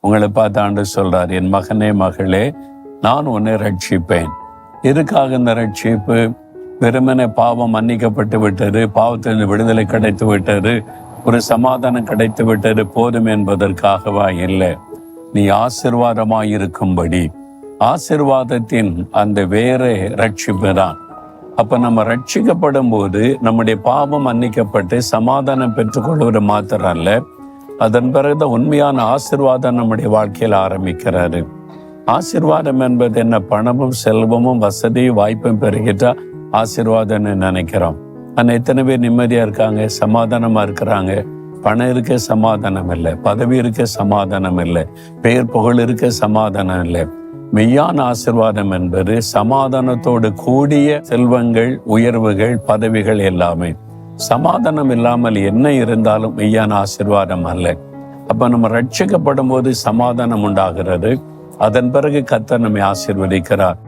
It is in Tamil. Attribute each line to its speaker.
Speaker 1: உங்களை பார்த்து ஆண்டு சொல்றார் என் மகனே மகளே நான் உன்னை ரட்சிப்பேன். எதுக்காக இந்த ரட்சிப்பு? வெறுமனே பாவம் மன்னிக்கப்பட்டு விட்டது பாவத்திலிருந்து விடுதலை கிடைத்து விட்டது ஒரு சமாதானம் கிடைத்து விட்டது போதும் என்பதற்காகவா? இல்லை. நீ ஆசிர்வாதமாய் இருக்கும்படி. ஆசிர்வாதத்தின் அந்த வேற ரட்சிப்பு தான். அப்ப நம்ம ரட்சிக்கப்படும் போது நம்முடைய பாவம் மன்னிக்கப்பட்டு சமாதானம் பெற்றுக்கொள்வது மாத்திரம் அல்ல அதன் பிறகு உண்மையான ஆசிர்வாதம் நம்முடைய வாழ்க்கையில் ஆரம்பிக்கிறாரு. ஆசிர்வாதம் என்பது என்ன? பணமும் செல்வமும் வசதியும் வாய்ப்பும் பெருகிட்டா ஆசிர்வாதம்னு நினைக்கிறோம். ஆனா எத்தனை பேர் நிம்மதியா இருக்காங்க? சமாதானமா இருக்கிறாங்க. பணம் இருக்க சமாதானம் இல்லை. பதவி இருக்க சமாதானம் இல்லை. பெயர் புகழ் இருக்க சமாதானம் இல்லை. மெய்யான ஆசிர்வாதம் என்பது சமாதானத்தோடு கூடிய செல்வங்கள் உயர்வுகள் பதவிகள் எல்லாமே. சமாதானம் இல்லாமல் என்ன இருந்தாலும் மெய்யான ஆசிர்வாதம் அல்ல. அப்ப நம்ம ரட்சிக்கப்படும் போது சமாதானம் உண்டாகிறது. அதன் பிறகு கத்தர் நம்மை ஆசீர்வதிக்கிறார்.